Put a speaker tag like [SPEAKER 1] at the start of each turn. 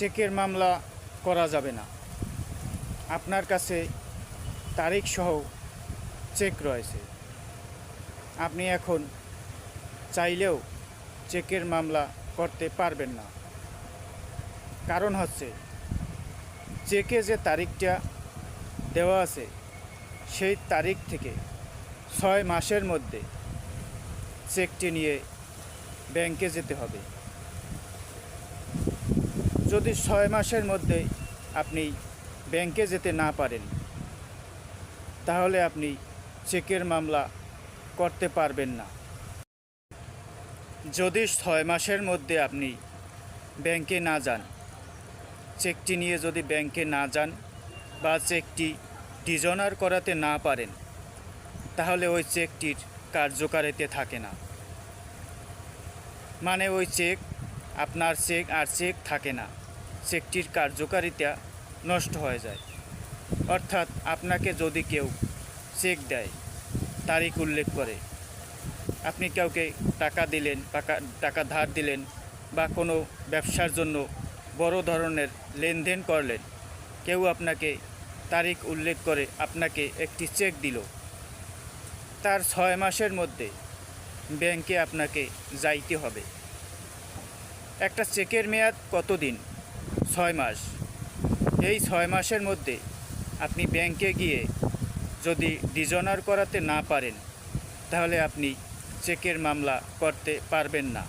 [SPEAKER 1] চেকের মামলা করা যাবে না। আপনার কাছে তারিখ সহ চেক রয়েছে। আপনি এখন চাইলেও চেকের মামলা করতে পারবেন না। কারণ হচ্ছে, চেকে যে তারিখটা দেওয়া আছে, সেই তারিখ থেকে ছয় মাসের মধ্যে চেকটি নিয়ে ব্যাংকে যেতে হবে। যদি ছয় মাসের মধ্যে আপনি ব্যাংকে যেতে না পারেন, তাহলে আপনি চেকের মামলা করতে পারবেন না। যদি ছয় মাসের মধ্যে আপনি ব্যাংকে না যান, চেকটি নিয়ে যদি ব্যাংকে না যান বা চেকটি ডিজনার করাতে না পারেন, তাহলে ওই চেকটির কার্যকারিতে থাকে না। মানে ওই চেক আপনার চেক আর চেক থাকে না। চেকটির কার্যকারিতা নষ্ট হয়ে যায়। অর্থাৎ আপনাকে যদি কেউ চেক দেয় তারিখ উল্লেখ করে। আপনি কাউকে টাকা দিলেন টাকা টাকা ধার দিলেন বা কোনো ব্যবসার জন্য বড় ধরনের লেনদেন করলেন, কেউ আপনাকে তারিখ উল্লেখ করে আপনাকে একটি চেক দিল। তার ছয় মাসের মধ্যে ব্যাংকে আপনাকে যাইতে হবে। একটা চেকের মেয়াদ কতদিন? ছয় মাস। এই ছয় মাসের মধ্যে আপনি ব্যাংকে গিয়ে যদি ডিজনার করাতে না পারেন, তাহলে আপনি চেকের মামলা করতে পারবেন না।